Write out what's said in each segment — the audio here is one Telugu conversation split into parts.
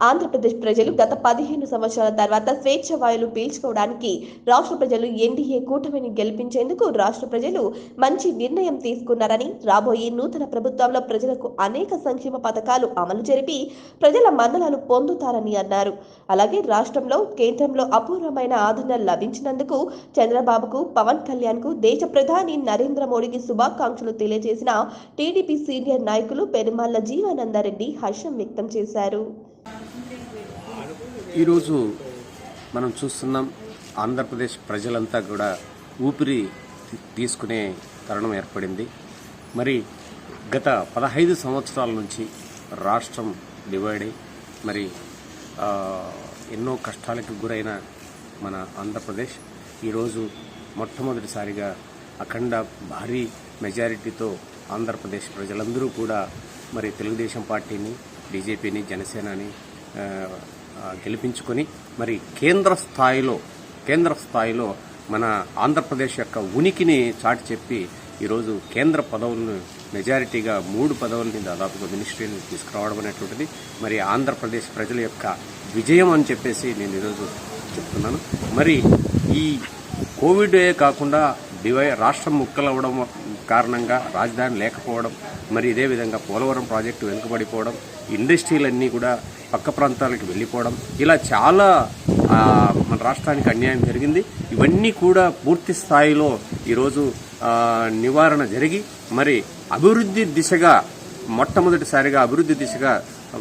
ఆంధ్రప్రదేశ్ ప్రజలు గత పదిహేను సంవత్సరాల తర్వాత స్వేచ్ఛ వాయులు పీల్చుకోవడానికి రాష్ట్ర ప్రజలు ఎన్డీఏ కూటమిని గెలిపించేందుకు రాష్ట్ర ప్రజలు మంచి నిర్ణయం తీసుకున్నారని రాబోయే నూతన ప్రభుత్వంలో ప్రజలకు అనేక సంక్షేమ పథకాలు అమలు జరిపి ప్రజల మన్ననలు పొందుతారని అన్నారు. అలాగే రాష్ట్రంలో కేంద్రంలో అపూర్వమైన ఆదరణ లభించినందుకు చంద్రబాబుకు పవన్ కళ్యాణ్కు దేశ ప్రధాని నరేంద్ర మోడీకి శుభాకాంక్షలు తెలియజేసిన టీడీపీ సీనియర్ నాయకులు పెరుమాళ్ళ జీవానందారెడ్డి హర్షం వ్యక్తం చేశారు. ఈరోజు మనం చూస్తున్నాం ఆంధ్రప్రదేశ్ ప్రజలంతా కూడా ఊపిరి తీసుకునే తరుణం ఏర్పడింది. మరి గత పదహైదు సంవత్సరాల నుంచి రాష్ట్రం డివైడ్ అయి మరి ఎన్నో కష్టాలకు గురైన మన ఆంధ్రప్రదేశ్ ఈరోజు మొట్టమొదటిసారిగా అఖండ భారీ మెజారిటీతో ఆంధ్రప్రదేశ్ ప్రజలందరూ కూడా మరి తెలుగుదేశం పార్టీని బీజేపీని జనసేనని గెలిపించుకొని మరి కేంద్ర స్థాయిలో కేంద్ర స్థాయిలో మన ఆంధ్రప్రదేశ్ యొక్క ఉనికిని చాటి చెప్పి ఈరోజు కేంద్ర పదవులను మెజారిటీగా మూడు పదవుల్ని దాదాపుగా మినిస్ట్రీని తీసుకురావడం అనేటువంటిది మరి ఆంధ్రప్రదేశ్ ప్రజల యొక్క విజయం అని చెప్పేసి నేను ఈరోజు చెప్తున్నాను. మరి ఈ కోవిడే కాకుండా డివై రాష్ట్రం ముక్కలవ్వడం కారణంగా రాజధాని లేకపోవడం మరి ఇదే విధంగా పోలవరం ప్రాజెక్టు వెనుకబడిపోవడం ఇండస్ట్రీలన్నీ కూడా పక్క ప్రాంతాలకు వెళ్ళిపోవడం ఇలా చాలా మన రాష్ట్రానికి అన్యాయం జరిగింది. ఇవన్నీ కూడా పూర్తి స్థాయిలో ఈరోజు నివారణ జరిగి మరి అభివృద్ధి దిశగా మొట్టమొదటిసారిగా అభివృద్ధి దిశగా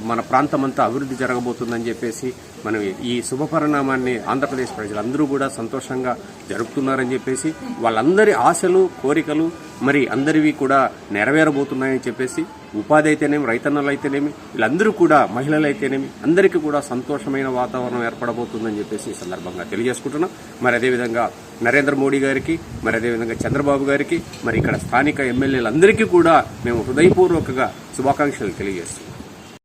మన ప్రాంతమంతా అభివృద్ధి జరగబోతుందని చెప్పేసి మనం ఈ శుభ పరిణామాన్ని ఆంధ్రప్రదేశ్ ప్రజలందరూ కూడా సంతోషంగా జరుపుతున్నారని చెప్పేసి వాళ్ళందరి ఆశలు కోరికలు మరి అందరివి కూడా నెరవేరబోతున్నాయని చెప్పేసి ఉపాధి అయితేనేమి రైతన్నలు అయితేనేమి వీళ్ళందరూ కూడా మహిళలు అయితేనేమి అందరికీ కూడా సంతోషమైన వాతావరణం ఏర్పడబోతుందని చెప్పేసి ఈ సందర్భంగా తెలియజేసుకుంటున్నాం. మరి అదేవిధంగా నరేంద్ర మోడీ గారికి మరి అదేవిధంగా చంద్రబాబు గారికి మరి ఇక్కడ స్థానిక ఎమ్మెల్యేలందరికీ కూడా మేము హృదయపూర్వకంగా శుభాకాంక్షలు తెలియజేస్తున్నాం.